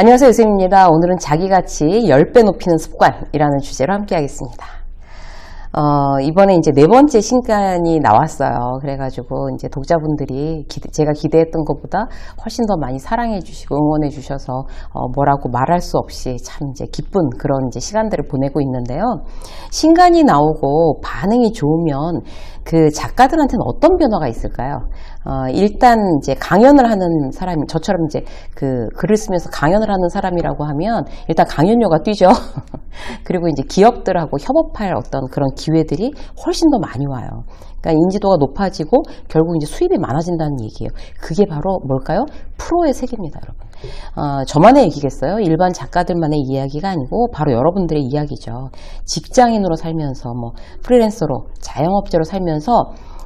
안녕하세요. 유쌤입니다. 오늘은 자기가치 10배 높이는 습관이라는 주제로 함께 하겠습니다. 어, 이번에 이제 네 번째 신간이 나왔어요. 그래가지고 이제 독자분들이 기대- 제가 기대했던 것보다 훨씬 더 많이 사랑해 주시고 응원해 주셔서 어, 뭐라고 말할 수 없이 참 이제 기쁜 그런 이제 시간들을 보내고 있는데요. 신간이 나오고 반응이 좋으면 그 작가들한테는 어떤 변화가 있을까요? 어, 일단 이제 강연을 하는 사람이 저처럼 이제 그 글을 쓰면서 강연을 하는 사람이라고 하면 일단 강연료가 뛰죠. 그리고 이제 기업들하고 협업할 어떤 그런 기회들이 훨씬 더 많이 와요. 그러니까 인지도가 높아지고 결국 이제 수입이 많아진다는 얘기예요. 그게 바로 뭘까요? 프로의 세계입니다, 여러분. 어, 저만의 얘기겠어요? 일반 작가들만의 이야기가 아니고 바로 여러분들의 이야기죠. 직장인으로 살면서 뭐 프리랜서로 자영업자로 살면서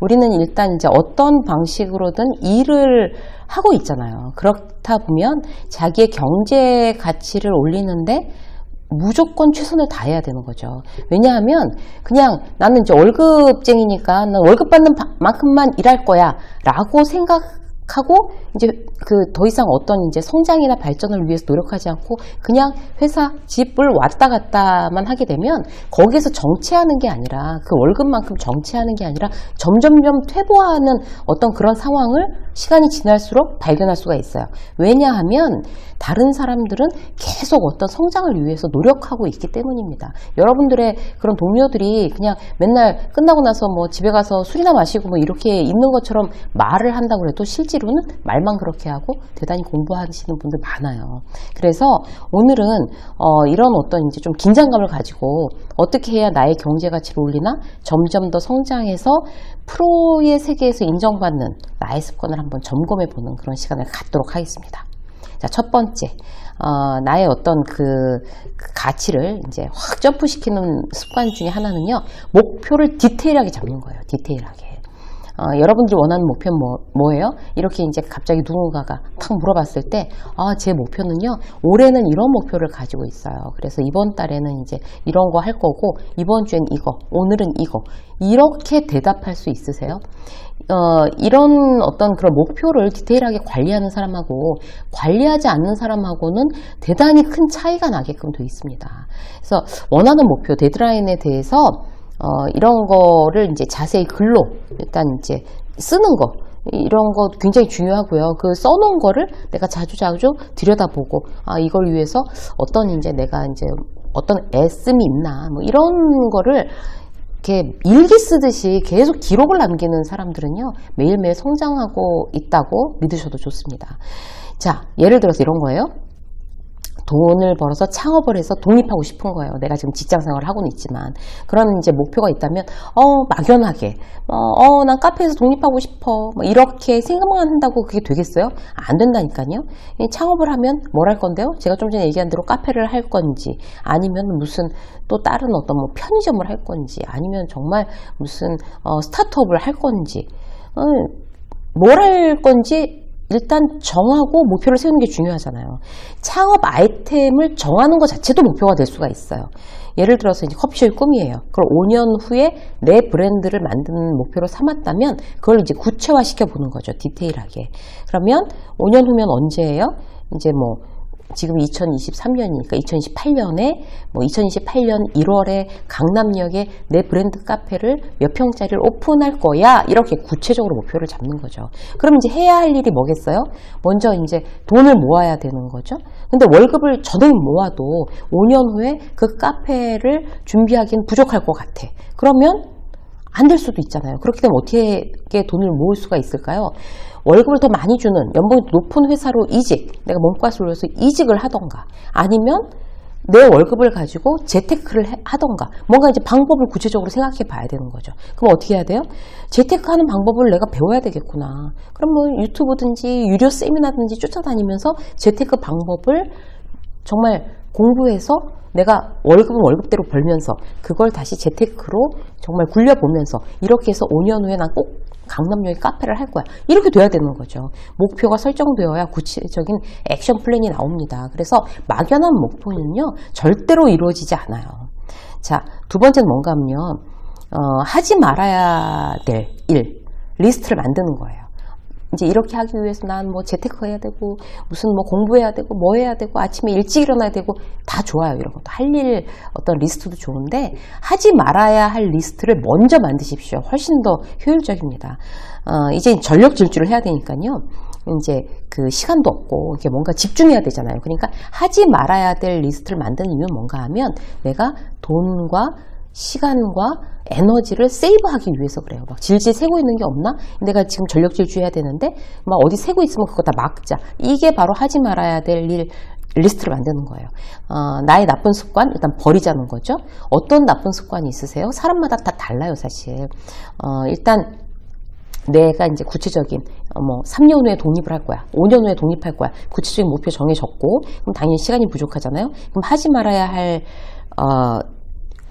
우리는 일단 이제 어떤 방식으로든 일을 하고 있잖아요. 그렇다 보면 자기의 경제 가치를 올리는데 무조건 최선을 다해야 되는 거죠. 왜냐하면 그냥 나는 이제 월급쟁이니까 난 월급 받는 바- 만큼만 일할 거야 라고 생각 하고 이제 그 더 이상 어떤 이제 성장이나 발전을 위해서 노력하지 않고 그냥 회사 집을 왔다 갔다만 하게 되면 거기에서 정체하는 게 아니라 그 월급만큼 정체하는 게 아니라 점점점 퇴보하는 어떤 그런 상황을 시간이 지날수록 발견할 수가 있어요. 왜냐하면 다른 사람들은 계속 어떤 성장을 위해서 노력하고 있기 때문입니다. 여러분들의 그런 동료들이 그냥 맨날 끝나고 나서 뭐 집에 가서 술이나 마시고 뭐 이렇게 있는 것처럼 말을 한다고 해도 실제로는 말만 그렇게 하고 대단히 공부하시는 분들 많아요. 그래서 오늘은 어, 이런 어떤 이제 좀 긴장감을 가지고 어떻게 해야 나의 경제 가치를 올리나 점점 더 성장해서 프로의 세계에서 인정받는 나의 습관을 한번 점검해 보는 그런 시간을 갖도록 하겠습니다. 자, 첫 번째, 어, 나의 어떤 그, 그 가치를 이제 확 점프시키는 습관 중에 하나는요, 목표를 디테일하게 잡는 거예요. 디테일하게. 어, 여러분들이 원하는 목표는 뭐, 뭐예요? 이렇게 이제 갑자기 누군가가 탁 물어봤을 때, 아, 제 목표는요, 올해는 이런 목표를 가지고 있어요. 그래서 이번 달에는 이제 이런 거 할 거고, 이번 주엔 이거, 오늘은 이거. 이렇게 대답할 수 있으세요? 어, 이런 어떤 그런 목표를 디테일하게 관리하는 사람하고 관리하지 않는 사람하고는 대단히 큰 차이가 나게끔 되어 있습니다. 그래서 원하는 목표, 데드라인에 대해서 어, 이런 거를 이제 자세히 글로 일단 이제 쓰는 거 이런 거 굉장히 중요하고요. 그 써놓은 거를 내가 자주 자주 들여다보고 아 이걸 위해서 어떤 이제 내가 이제 어떤 애씀이 있나 뭐 이런 거를 이렇게 일기 쓰듯이 계속 기록을 남기는 사람들은요 매일매일 성장하고 있다고 믿으셔도 좋습니다. 자 예를 들어서 이런 거예요. 돈을 벌어서 창업을 해서 독립하고 싶은 거예요. 내가 지금 직장 생활을 하고는 있지만. 그런 이제 목표가 있다면, 어, 막연하게, 어, 어, 난 카페에서 독립하고 싶어. 뭐 이렇게 생각만 한다고 그게 되겠어요? 안 된다니까요. 이 창업을 하면 뭘 할 건데요? 제가 좀 전에 얘기한 대로 카페를 할 건지, 아니면 무슨 또 다른 어떤 뭐 편의점을 할 건지, 아니면 정말 무슨, 어, 스타트업을 할 건지, 어, 뭘할 건지 일단 정하고 목표를 세우는 게 중요하잖아요. 창업 아이템을 정하는 것 자체도 목표가 될 수가 있어요. 예를 들어서 이제 커피숍이 꿈이에요. 그걸 5년 후에 내 브랜드를 만드는 목표로 삼았다면 그걸 이제 구체화 시켜 보는 거죠. 디테일하게. 그러면 5년 후면 언제예요? 이제 뭐 지금 2023년이니까 2028년에 뭐 2028년 1월에 강남역에 내 브랜드 카페를 몇 평짜리를 오픈할 거야 이렇게 구체적으로 목표를 잡는 거죠. 그럼 이제 해야 할 일이 뭐겠어요? 먼저 이제 돈을 모아야 되는 거죠. 근데 월급을 전액 모아도 5년 후에 그 카페를 준비하기는 부족할 것 같아. 그러면 안 될 수도 있잖아요. 그렇게 되면 어떻게 돈을 모을 수가 있을까요? 월급을 더 많이 주는 연봉이 높은 회사로 이직, 내가 몸값을 올려서 이직을 하던가, 아니면 내 월급을 가지고 재테크를 해- 하던가, 뭔가 이제 방법을 구체적으로 생각해 봐야 되는 거죠. 그럼 어떻게 해야 돼요? 재테크 하는 방법을 내가 배워야 되겠구나. 그럼 뭐 유튜브든지 유료 세미나든지 쫓아다니면서 재테크 방법을 정말 공부해서 내가 월급은 월급대로 벌면서 그걸 다시 재테크로 정말 굴려보면서 이렇게 해서 5년 후에 난 꼭 강남역에 카페를 할 거야. 이렇게 돼야 되는 거죠. 목표가 설정되어야 구체적인 액션 플랜이 나옵니다. 그래서 막연한 목표는요, 절대로 이루어지지 않아요. 자, 두 번째는 뭔가 하면, 어, 하지 말아야 될 일, 리스트를 만드는 거예요. 이제 이렇게 하기 위해서 난 뭐 재테크 해야 되고 무슨 뭐 공부해야 되고 뭐 해야 되고 아침에 일찍 일어나야 되고 다 좋아요 이런 것도. 할 일 어떤 리스트도 좋은데 하지 말아야 할 리스트를 먼저 만드십시오. 훨씬 더 효율적입니다. 어, 이제 전력 질주를 해야 되니까요. 이제 그 시간도 없고 이게 뭔가 집중해야 되잖아요. 그러니까 하지 말아야 될 리스트를 만드는 이유는 뭔가 하면 내가 돈과 시간과 에너지를 세이브하기 위해서 그래요. 막 질질 세고 있는 게 없나? 내가 지금 전력 질주해야 되는데 막 어디 세고 있으면 그거 다 막자. 이게 바로 하지 말아야 될 일 리스트를 만드는 거예요. 어, 나의 나쁜 습관 일단 버리자는 거죠. 어떤 나쁜 습관이 있으세요? 사람마다 다 달라요, 사실. 어, 일단 내가 이제 구체적인 어, 뭐 3년 후에 독립을 할 거야. 5년 후에 독립할 거야. 구체적인 목표 정해졌고 그럼 당연히 시간이 부족하잖아요. 그럼 하지 말아야 할 어,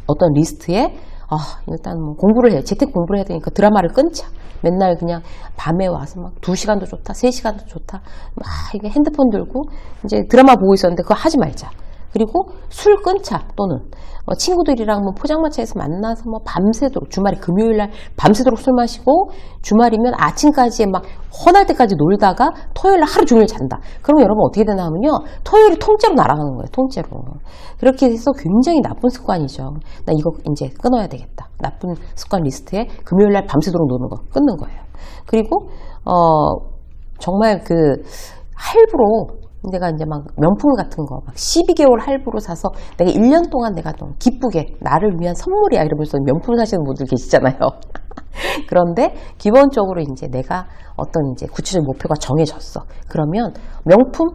어떤 리스트에 아, 일단 뭐 공부를 해. 재택 공부를 해야 되니까 드라마를 끊자. 맨날 그냥 밤에 와서 막 2시간도 좋다, 3시간도 좋다. 막 이게 핸드폰 들고 이제 드라마 보고 있었는데 그거 하지 말자. 그리고 술 끊자 또는 뭐 친구들이랑 뭐 포장마차에서 만나서 뭐 밤새도록 주말에 금요일 날 밤새도록 술 마시고 주말이면 아침까지 막 헌할 때까지 놀다가 토요일 날 하루 종일 잔다. 그럼 여러분 어떻게 되나 하면요. 토요일이 통째로 날아가는 거예요. 통째로. 그렇게 해서 굉장히 나쁜 습관이죠. 나 이거 이제 끊어야 되겠다. 나쁜 습관 리스트에 금요일 날 밤새도록 노는 거 끊는 거예요. 그리고 어 정말 그 할부로 내가 이제 막 명품 같은 거, 막 12개월 할부로 사서 내가 1년 동안 내가 좀 기쁘게 나를 위한 선물이야 이러면서 명품 사시는 분들 계시잖아요. 그런데 기본적으로 이제 내가 어떤 이제 구체적인 목표가 정해졌어. 그러면 명품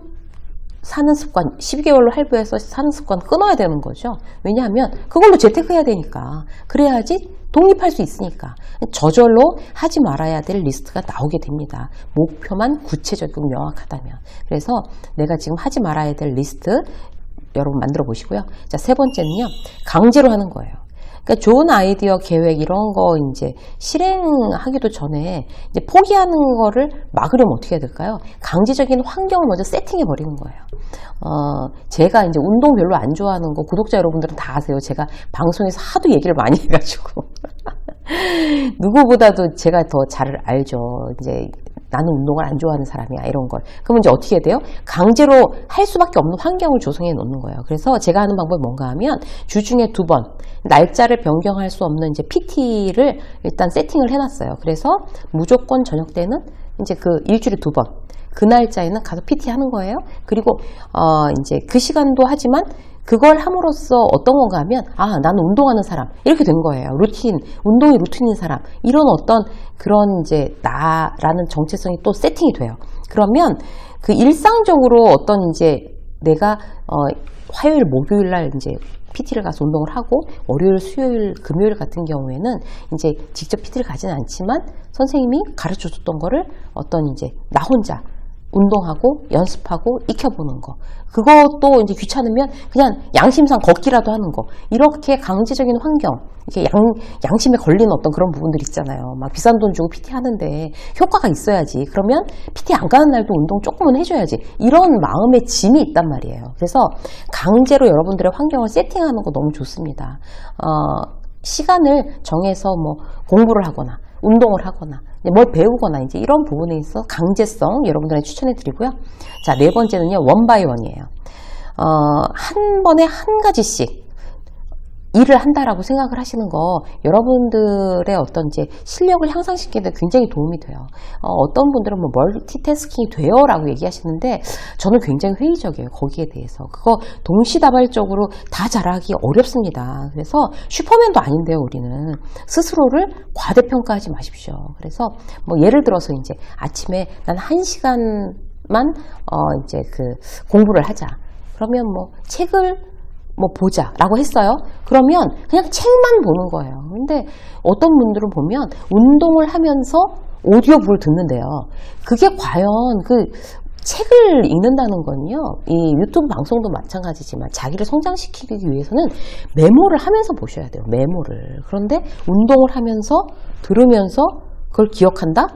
사는 습관, 12개월로 할부해서 사는 습관 끊어야 되는 거죠. 왜냐하면 그걸로 재테크해야 되니까. 그래야지 독립할 수 있으니까. 저절로 하지 말아야 될 리스트가 나오게 됩니다. 목표만 구체적이고 명확하다면. 그래서 내가 지금 하지 말아야 될 리스트 여러분 만들어 보시고요. 자, 세 번째는요. 강제로 하는 거예요. 그러니까 좋은 아이디어 계획 이런 거 이제 실행하기도 전에 이제 포기하는 거를 막으려면 어떻게 해야 될까요? 강제적인 환경을 먼저 세팅해 버리는 거예요. 어, 제가 이제 운동 별로 안 좋아하는 거 구독자 여러분들은 다 아세요. 제가 방송에서 하도 얘기를 많이 해가지고. 누구보다도 제가 더 잘 알죠. 이제 나는 운동을 안 좋아하는 사람이야 이런 걸. 그러면 이제 어떻게 돼요? 강제로 할 수밖에 없는 환경을 조성해 놓는 거예요. 그래서 제가 하는 방법이 뭔가 하면 주중에 두 번 날짜를 변경할 수 없는 이제 PT를 일단 세팅을 해놨어요. 그래서 무조건 저녁 때는 이제 그 일주일에 두 번 그 날짜에는 가서 PT 하는 거예요. 그리고 어 이제 그 시간도 하지만 그걸 함으로써 어떤 건가 하면 아 나는 운동하는 사람. 이렇게 된 거예요. 루틴 운동이 루틴인 사람. 이런 어떤 그런 이제 나라는 정체성이 또 세팅이 돼요. 그러면 그 일상적으로 어떤 이제 내가 어 화요일 목요일 날 이제 PT를 가서 운동을 하고 월요일 수요일 금요일 같은 경우에는 이제 직접 PT를 가지는 않지만 선생님이 가르쳐 줬던 거를 어떤 이제 나 혼자 운동하고 연습하고 익혀보는 거. 그것도 이제 귀찮으면 그냥 양심상 걷기라도 하는 거. 이렇게 강제적인 환경, 이렇게 양, 양심에 걸리는 어떤 그런 부분들 있잖아요. 막 비싼 돈 주고 PT 하는데 효과가 있어야지. 그러면 PT 안 가는 날도 운동 조금은 해줘야지. 이런 마음의 짐이 있단 말이에요. 그래서 강제로 여러분들의 환경을 세팅하는 거 너무 좋습니다. 어, 시간을 정해서 뭐 공부를 하거나 운동을 하거나 뭘 배우거나 이제 이런 부분에 있어 강제성 여러분들한테 추천해 드리고요. 자, 네 번째는요. 원바이 원이에요. 어, 한 번에 한 가지씩 일을 한다라고 생각을 하시는 거 여러분들의 어떤 이제 실력을 향상시키는 데 굉장히 도움이 돼요. 어, 떤 분들은 뭐 멀티태스킹이 돼요라고 얘기하시는데 저는 굉장히 회의적이에요. 거기에 대해서 그거 동시다발적으로 다 잘하기 어렵습니다. 그래서 슈퍼맨도 아닌데요. 우리는 스스로를 과대평가하지 마십시오. 그래서 뭐 예를 들어서 이제 아침에 난 한 시간만 어 이제 그 공부를 하자. 그러면 뭐 책을 뭐 보자라고 했어요. 그러면 그냥 책만 보는 거예요. 근데 어떤 분들은 보면 운동을 하면서 오디오북을 듣는데요. 그게 과연 그 책을 읽는다는 건요, 이 유튜브 방송도 마찬가지지만 자기를 성장시키기 위해서는 메모를 하면서 보셔야 돼요. 메모를. 그런데 운동을 하면서 들으면서 그걸 기억한다?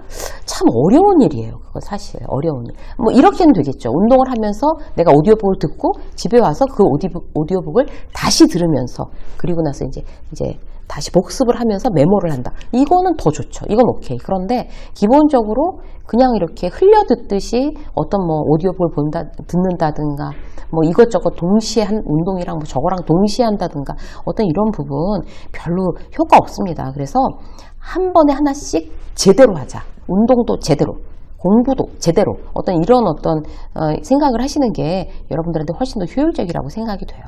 참 어려운 일이에요. 그거 사실 어려운 일. 뭐 이렇게는 되겠죠. 운동을 하면서 내가 오디오북을 듣고 집에 와서 그 오디북, 오디오북을 다시 들으면서 그리고 나서 이제 이제 다시 복습을 하면서 메모를 한다. 이거는 더 좋죠. 이건 오케이. 그런데 기본적으로 그냥 이렇게 흘려 듣듯이 어떤 뭐 오디오북을 본다, 듣는다든가 뭐 이것저것 동시에 한 운동이랑 뭐 저거랑 동시에 한다든가 어떤 이런 부분 별로 효과 없습니다. 그래서 한 번에 하나씩 제대로 하자. 운동도 제대로. 공부도 제대로 어떤 이런 어떤 어, 생각을 하시는 게 여러분들한테 훨씬 더 효율적이라고 생각이 돼요.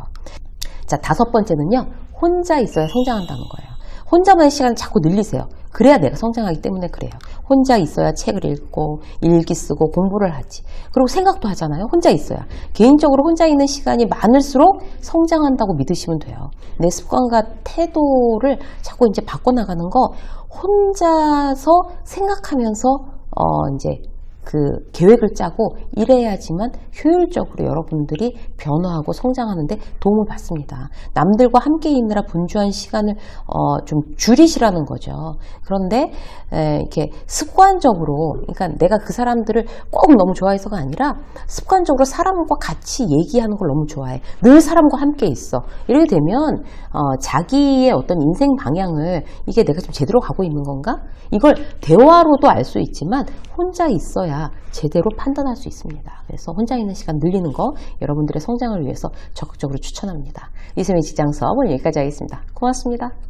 자, 다섯 번째는요. 혼자 있어야 성장한다는 거예요. 혼자만의 시간을 자꾸 늘리세요. 그래야 내가 성장하기 때문에 그래요. 혼자 있어야 책을 읽고 일기 쓰고 공부를 하지. 그리고 생각도 하잖아요. 혼자 있어야. 개인적으로 혼자 있는 시간이 많을수록 성장한다고 믿으시면 돼요. 내 습관과 태도를 자꾸 이제 바꿔나가는 거 혼자서 생각하면서 어 이제 그 계획을 짜고 이래야지만 효율적으로 여러분들이 변화하고 성장하는데 도움을 받습니다. 남들과 함께 있느라 분주한 시간을 어, 좀 줄이시라는 거죠. 그런데 에, 이렇게 습관적으로, 그러니까 내가 그 사람들을 꼭 너무 좋아해서가 아니라 습관적으로 사람과 같이 얘기하는 걸 너무 좋아해. 늘 사람과 함께 있어. 이렇게 되면 어, 자기의 어떤 인생 방향을 이게 내가 좀 제대로 가고 있는 건가? 이걸 대화로도 알 수 있지만 혼자 있어야 제대로 판단할 수 있습니다. 그래서 혼자 있는 시간 늘리는 거 여러분들의 성장을 위해서 적극적으로 추천합니다. 이세미 직장 수업 오늘 여기까지 하겠습니다. 고맙습니다.